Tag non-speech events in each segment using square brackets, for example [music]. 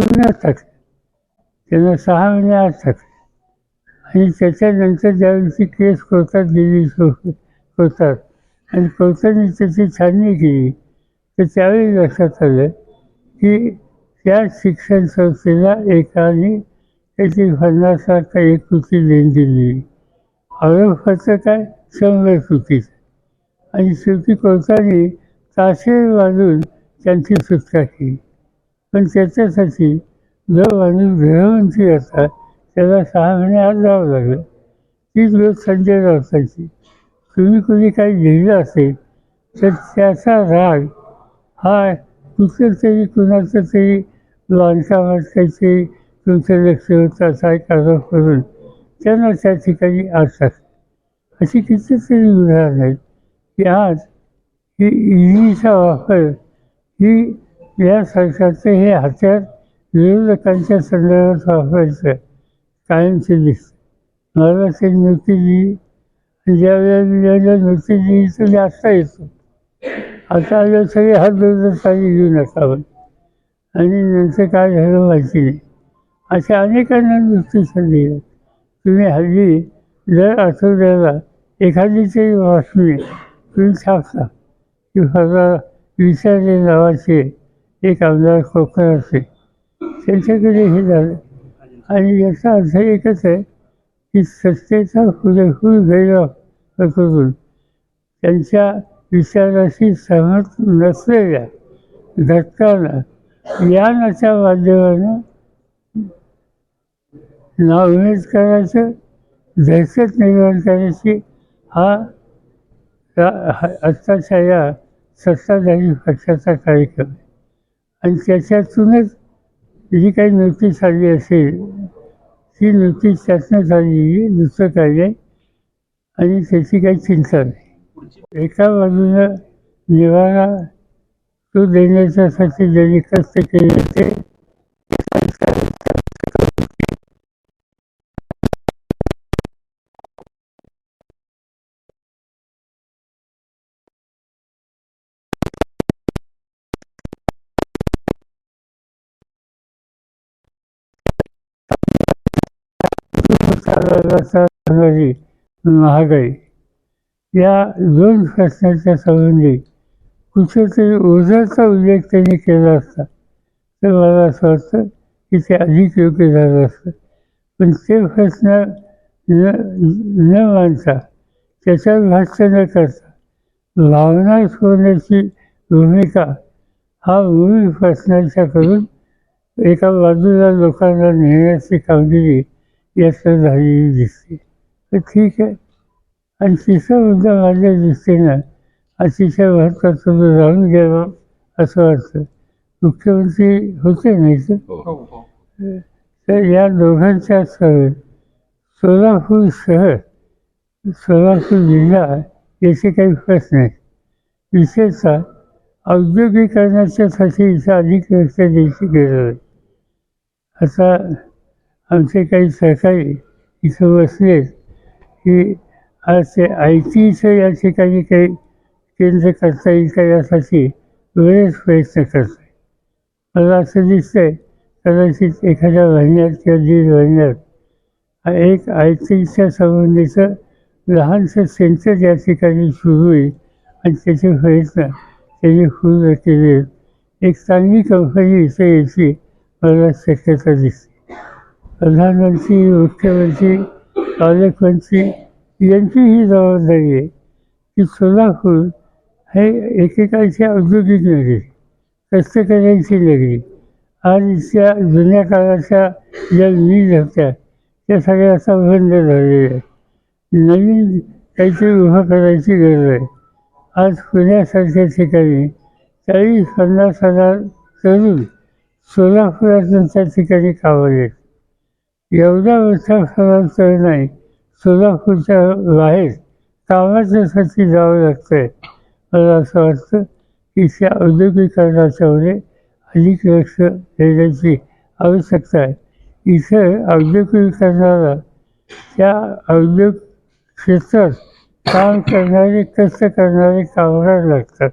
पुण्यात टाकले त्यांना सहा महिने असतात. टाकले आणि त्याच्यानंतर ज्यावेळी केस कोर्टात गेली सो- कोर्टात आणि कोर्टाने त्याची छाननी केली. तर त्यावेळी लक्षात आलं की त्या शिक्षण संस्थेला एकाने त्याची पन्नास लाख एक कृती देण दिली. आरोपपत्र काय? शंभर कृतीचं आणि शेवटी कोर्टाने ताशे वाजून त्यांची सुटका केली. पण त्याच्यासाठी जो माणूस गृहमंत्री होता त्याला सहा महिने आत जावं लागलं. तीच गोष्ट संजय राऊतांची. तुम्ही कुणी काही लिहिलं असेल तर त्याचा राग हा कुठं तरी कुणाचं तरी बांधकामात काहीतरी तुमचं लक्ष होतं असा एक आरोप करून त्यांना त्या ठिकाणी असतात अशी कितीतरी उदाहरणं आहेत. की आज ही ईडीचा वापर ही या सरकारचं हे हत्यार विरोधकांच्या संदर्भात वापरायचं. कायमचे दिसतं मला ते नृत्यजी ज्या वेळेला नोटीस तर आत्ता येतो. आता आलं सगळे हात जोडताना घेऊन नका आणि नंतर काय झालं माहिती नाही. अशा अनेकांना नोटीस आहेत तुम्ही हल्ली दर आठवड्याला एखादी तरी वाचणी तुम्ही छापता की मला विचारले नावाचे एक आमदार कोकणाचे त्यांच्याकडे हे झालं. आणि याचा अर्थ एकच आहे की सत्तेचा हुदयहूर गैरवापर करून त्यांच्या विचाराशी सहमत नसलेल्या घटकांना ज्ञानाच्या माध्यमानं नाउमेद करायचं दहशत निर्माण करायची हा या- हा- आत्ताच्या या सत्ताधारी पक्षाचा कार्यक्रम आहे. आणि त्याच्यातूनच जी काही नोटीस आली असेल ती नोटीस त्यातनं झालेली आहे दुसरं काय नाही आणि त्याची काही चिंता नाही. एका बाजूनं निवारा तो देण्याच्यासाठी ज्यांनी कष्ट केले ते होणारी महागाई. या दोन प्रश्नाच्या संबंधी कुठेतरी ओझाचा उल्लेख त्यांनी केला असता तर मला असं वाटतं की ते अधिक योग्य झालं असतं. पण ते प्रश्न न न मानता त्याच्यावर भाष्य न करता भावना सोडण्याची भूमिका हा मूळ प्रश्नांच्या करून एका बाजूला लोकांना नेण्याची कामगिरी याचं झालेली दिसते. तर ठीक आहे. आणि तिसरा मुद्दा माझ्या दृष्टीनं अतिशय महत्त्वाचा तो जाणून घ्यावा असं वाटतं. मुख्यमंत्री होते नाही तर तर या दोघांच्या सह सोलापूर शहर सोलापूर जिल्हा याचे काही प्रश्न आहेत. विशेषतः औद्योगिकरणाच्यासाठी इथं अधिक लक्ष द्यायची गरज आहे. आता आमचे काही सहकारी इथं बसलेत की आज ते आय टीचं या ठिकाणी काही केंद्र करता येईल का यासाठी बरेच प्रयत्न करतो मला असं दिसतंय कदाचित एखाद्या महिन्यात किंवा दीड महिन्यात एक आय टीच्या संबंधीचं लहानसं सेंटर या ठिकाणी सुरू होईल आणि त्याचे प्रयत्न त्यांनी पूर्ण केले. एक चांगली कंपनी इथं यायची मला शक्यता दिसते. प्रधानमंत्री मुख्यमंत्री पालकमंत्री यांची ही जबाबदारी आहे की सोलापूर हे एकेकाळची औद्योगिक नगरी कष्टकऱ्यांची नगरी आजच्या जुन्या काळाच्या ज्या वीज होत्या त्या सगळ्या आता बंद झालेल्या आहेत. नवीन काहीतरी उभं करायची गरज आहे. आज पुण्यासारख्या ठिकाणी चाळीस पन्नास हजार तरुण सोलापुरातून त्या ठिकाणी कामाला एवढा विचार फरक नाही. सोलापूरच्या बाहेर कामाच्यासाठी जावं लागतं आहे मला असं वाटतं की त्या औद्योगिकरणाच्यामुळे अधिक लक्ष देण्याची आवश्यकता आहे. इथं औद्योगिकरणाला त्या औद्योग क्षेत्रात काम करणारे कष्ट करणारे कामगार लागतात.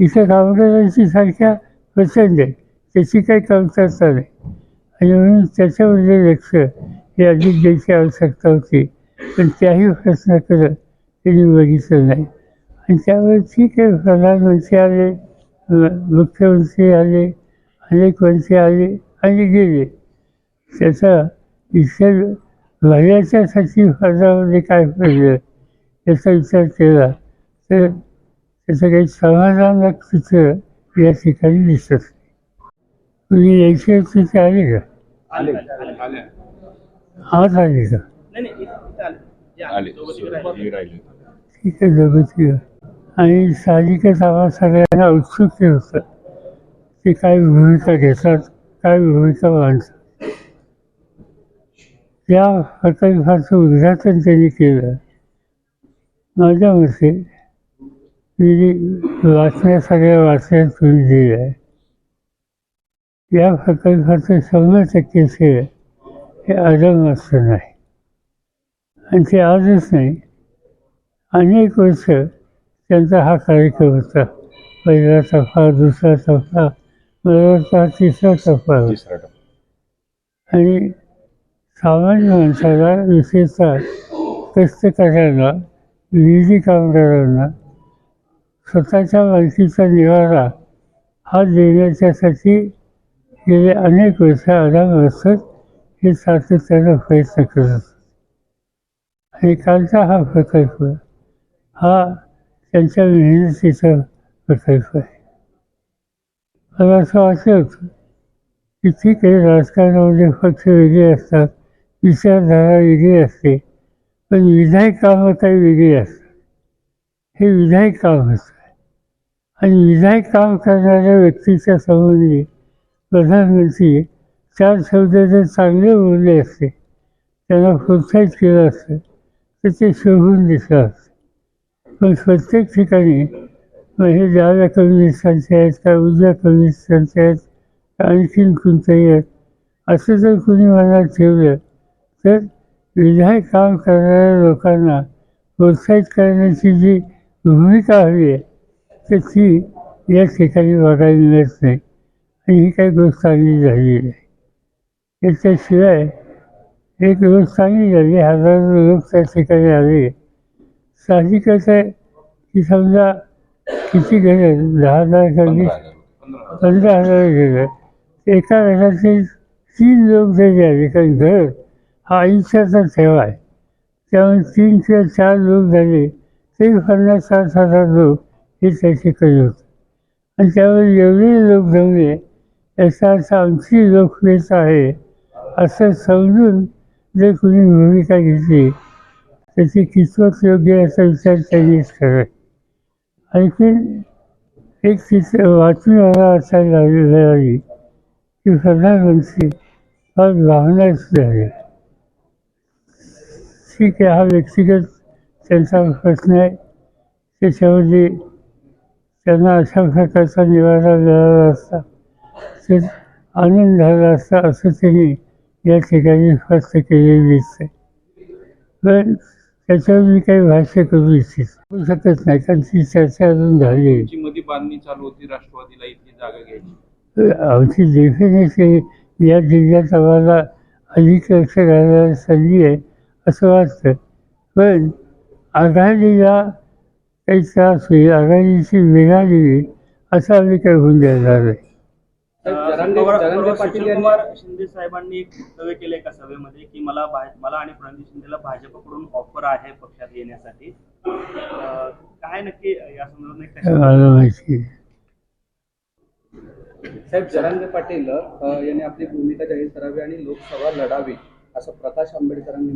इथं कामगारांची संख्या प्रचंड आहे. त्याची काही कमतरता नाही. आणि म्हणून त्याच्यामध्ये लक्ष हे अधिक द्यायची आवश्यकता होती. पण त्याही प्रश्नाकडं त्यांनी बघितलं नाही. आणि त्यावर ठीक आहे प्रधानमंत्री आले मुख्यमंत्री आले अनेक मंत्री आले आणि गेले. त्याचा इतर भल्याच्यासाठी फर्जामध्ये काय पडलं याचा विचार केला तर त्याचं काही समाधानक चित्र या ठिकाणी दिसत नाही. तुम्ही यायची होती ते आले का? आले. का तिघं राहिले. राहिले ठीक आहे जगती आणि साहजिकच आम्हा सगळ्यांना उत्सुक होतं ते काय भूमिका घेतात काय भूमिका मांडतात. त्या प्रकल्पाचं उद्घाटन त्यांनी केलं. माझ्या मते मी जी बातम्या सगळ्या वाचण्यात तुम्ही दिल्या आहे. या प्रकल्पाचं शंभर टक्के श्रेय हे अजमस्त नाही. आणि ते आजच नाही. अनेक वर्ष त्यांचा हा कार्यक्रम होता. पहिला टप्पा दुसरा टप्पा मला तिसरा टप्पा होता. आणि सामान्य माणसाला विशेषतः कष्टकऱ्यांना विधी कामगारांना स्वतःच्या मालकीचा निवारा हा देण्याच्यासाठी गेले अनेक वर्ष आराम असत हे सातत्यानं प्रयत्न करत असतात. आणि कालचा हा प्रकल्प हा त्यांच्या मेहनतीचा प्रकल्प आहे. मला असं वाटत होतं की ठीक आहे राजकारणामध्ये पक्ष वेगळे असतात विचारधारा वेगळी असते पण विधायक कामं काही वेगळी असतात. हे विधायक काम असतं. आणि विधायक काम करणाऱ्या व्यक्तीच्या संबंधी प्रधानमंत्री चार शब्द जर चांगले बोलले असते. त्यांना प्रोत्साहित केलं असतं. तर ते शोभून दिसलं असतं. पण प्रत्येक ठिकाणी म्हणजे मग हे डाव्या कम्युनिस्टांचे आहेत का उजव्या कम्युनिस्टांचे आहेत का आणखीन कोणतंही आहेत असं जर कुणी मनात ठेवलं तर विधायक काम करणाऱ्या लोकांना प्रोत्साहित करण्याची जी भूमिका हवी आहे तर ती या ठिकाणी बघायला मिळत नाही. आणि ही काही गोष्ट चांगली झाली नाही. याच्याशिवाय एक गोष्ट चांगली झाली हजारो लोक त्या ठिकाणी आले. साहजिकच आहे की समजा किती गेले? दहा हजार कमी पंधरा हजार पंधरा गेलं. एका घरातले तीन लोक जरी आले कारण घर हा आयुष्याचा ठेवा आहे. त्यामुळे तीन किंवा चार लोक झाले तरी पन्नास साठ हजार लोक हे त्या ठिकाणी होतं. आणि त्यामुळे एवढे लोक जमले याचा आमची लोकप्रियता आहे असं समजून जर कुणी भूमिका घेतली त्याची कितपत योग्य असा विचार त्यांनीच करावा आणखीन एक चित्र वाचून मला असा लागली आहे की प्रधानमंत्री फार भावनाच झाले ठीक आहे हा व्यक्तिगत त्यांचा प्रश्न आहे. त्याच्यामध्ये त्यांना अशा प्रकारचा निवारा मिळाला असता. तर आनंद झाला असता असं त्यांनी या ठिकाणी स्पष्ट केलेलं दिसतंय. पण त्याच्यावर मी काही भाष्य करू इच्छित करू शकत नाही. कारण ती चर्चा अजून झाली आहे. तुमची मध्ये बांधणी चालू होती राष्ट्रवादीला इथली जागा घ्यायची. आमची डेफिनेटली या जिल्ह्यात आम्हाला अधिक लक्ष घालायला संधी आहे असं वाटतं. पण आघाडीला काही त्रास होईल आघाडीची वेगळा दिली असं आम्ही काही होऊन देणार नाही. शिंदे साहेबांनी एक वक्तव्य केलं एका सभेमध्ये की मला मला आणि प्रणित शिंदेला भाजपकडून ऑफर आहे पक्षात येण्यासाठी? काय नक्की या संदर्भात. साहेब जरांगे पाटील यांनी आपली भूमिका जाहीर करावी आणि लोकसभा लढावी असं प्रकाश आंबेडकरांनी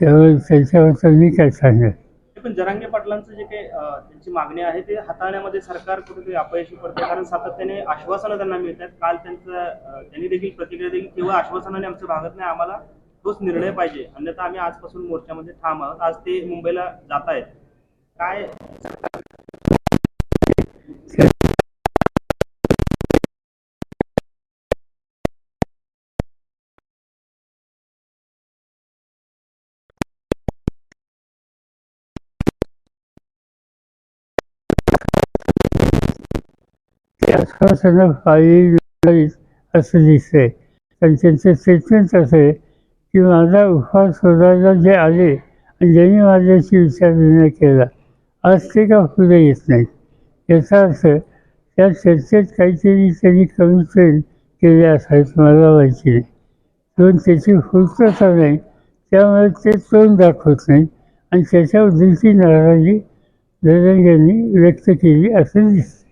त्यावर त्यांच्यावर मी काय सांगेल पण जरांगे पाटलांचं जे काही त्यांची मागणी आहे ते हाताळण्यामध्ये सरकार कुठेतरी अपयशी पडते. कारण सातत्याने आश्वासनं त्यांना मिळतात काल त्यांचं त्यांनी देखील प्रतिक्रिया दिली केवळ आश्वासनाने आमचं भागत नाही. आम्हाला तोच निर्णय पाहिजे. अन्यथा आम्ही आजपासून मोर्चामध्ये ठाम आहोत. आज ते मुंबईला जात आहेत काय ते आश्वासनं पाळली असं दिसतंय. पण त्यांचं स्टेटमेंट असं आहे की माझा उपहार शोधायला जे आले आणि ज्यांनी माझ्याशी विचारविनिमय केला आज ते का पुढे येत नाहीत? याचा अर्थ त्या चर्चेत काहीतरी त्यांनी कमी ट्रेन केले असावेत मला माहिती नाही. किंवा त्याची पूर्तता नाही त्यामुळे ते तोंड दाखवत नाही आणि त्याच्याबद्दलची नाराजी यांनी व्यक्त केली असं दिसतं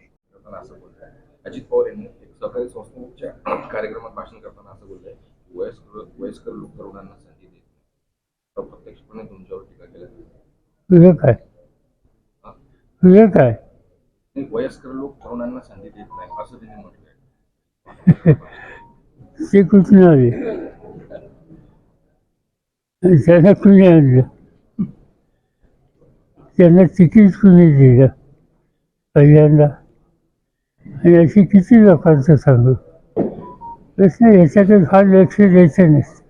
अजित पवार यांनी एक सहकारी संस्थेच्या कार्यक्रमात भाषण करताना असं बोललंय वयस्कर वयस्कर लोक तरुणांना संधी देत अप्रत्यक्षपणे तुमच्यावर टीका केल्या. तुझं काय तुझं काय नाही, वयस्कर लोक तरुणांना संधी देत नाही असं त्यांनी म्हटलंय. ते कुठून आले. त्यांना कुणी आणलं त्यांना तिकीट कुणी दिलं. पहिल्यांदा. आणि अशी किती लोकांचं सांगू? प्रश्न याच्याकडे फार लक्ष द्यायचं नसतं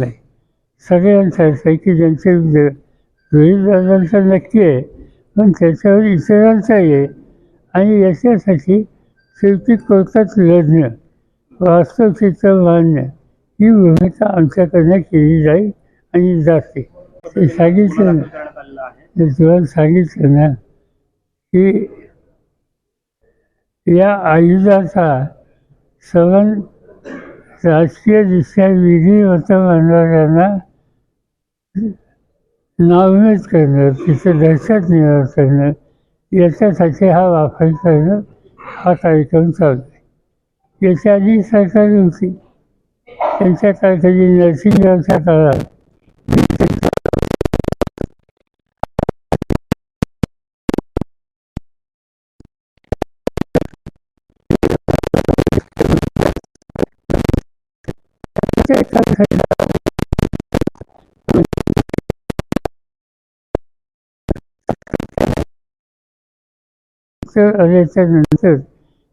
नाही. सगळ्यांचा आहे. की ज्यांचे रोहित नक्की आहे. पण त्याच्यावर इतरांचाही आहे. आणि याच्यासाठी शेवटी कोर्टात लढणं. वास्तव चित्र मांडणं ही भूमिका आमच्याकडनं केली जाईल आणि जाते. ते सांगितलं ना तुला सांगितलं ना की या आयुधाचा सवन राजकीयदृष्ट्या विधिवत मानणाऱ्यांना नावमेद करणं तिचं दहशत निर्माण करणं याच्यासाठी हा वापर करणं हा कार्यक्रम चालू आहे. याच्या आधी सरकार होती त्यांच्या काळाखाली नरसिंहरावच्या काळात त्या तर आल्याच्यानंतर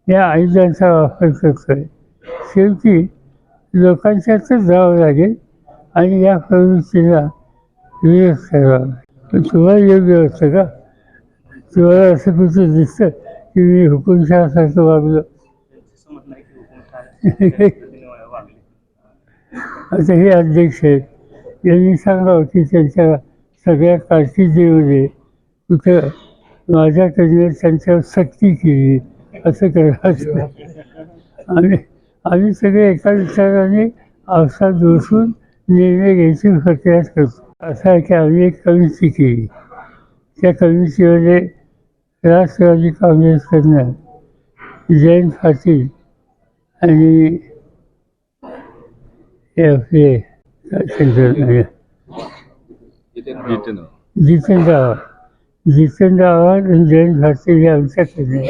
या आयुधांचा वापर करतोय. शेवटी लोकांच्यातच जावं लागेल आणि या प्रवृत्तीला विरोध करावा लागेल. पण तुम्हाला योग्य वाटतं का? तुम्हाला असं कुठं दिसतं की मी हुकुमशहासारखं वागलो? असं [laughs] आता हे अध्यक्ष आहेत. यांनी सांगावं हो की त्यांच्या सगळ्या कारकिर्दीमध्ये कुठं माझ्याकडनं त्यांच्यावर सक्ती केली असं करायचं आणि आम्ही सगळे एका विचाराने अवसाद बसून निर्णय घ्यायची प्रक्रिया करतो. असं आहे की आम्ही एक कमिटी केली त्या कमिटीमध्ये राष्ट्रवादी काँग्रेसकडनं जयंत पाटील आणि आपले? जितेंद्र आव्हाड. जितेंद्र आव्हाड. आणि जयंत भारती हे आमच्याकडे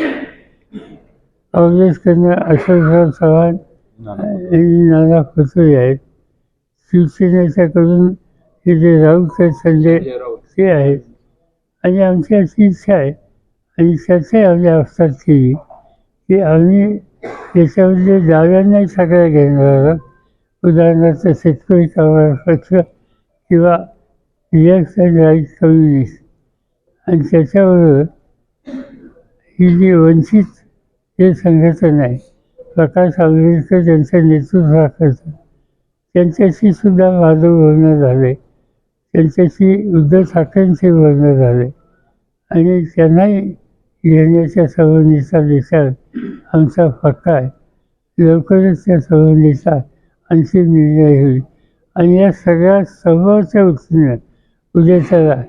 काँग्रेसकडनं अशोकराव चव्हाण नाना पटोले आहेत शिवसेनेच्याकडून हे जे राऊत आहेत संजय ते आहेत आणि आमची अशी इच्छा आहे आणि त्याचे आम्ही अवस्थात केली. की आम्ही याच्यामध्ये डाव्यांनाही सगळ्या घेणार आहोत उदाहरणार्थ शेतकरी कामगार पक्ष किंवा लेफ्ट अँड राईट कम्युनिस्ट. आणि त्याच्याबरोबर ही जी वंचित हे संघटन आहे प्रकाश आंबेडकर त्यांचं नेतृत्वाखाचं त्यांच्याशी सुद्धा माझं बोलणं झाले. त्यांच्याशी उद्धव ठाकरेंचे बोलणं झाले. आणि त्यांनाही घेण्याच्या संबंधीचा विचार आमचा फटका आहे. लवकरच त्या संबंधीचा अंतिम निर्णय होईल. आणि या सगळ्या समोरच्या वृत्तीनं उद्याच्याला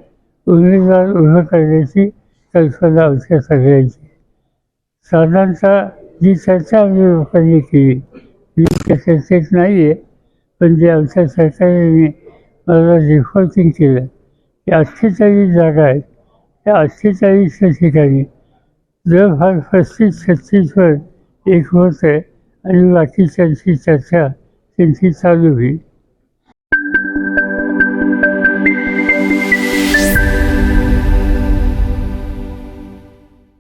उमेदवार उभं करण्याची कल्पना आमच्या सगळ्यांची. साधारणतः जी चर्चा आम्ही लोकांनी केली मी त्या चर्चेत नाही आहे पण जे आमच्या सरकारने मला रिपोर्टिंग केलं की अठ्ठेचाळीस जागा आहेत. त्या अठ्ठेचाळीसच्या ठिकाणी जवळपास पस्तीस छत्तीसवर एक होत आहे आणि बाकी त्यांची चर्चा त्यांची चालू होईल.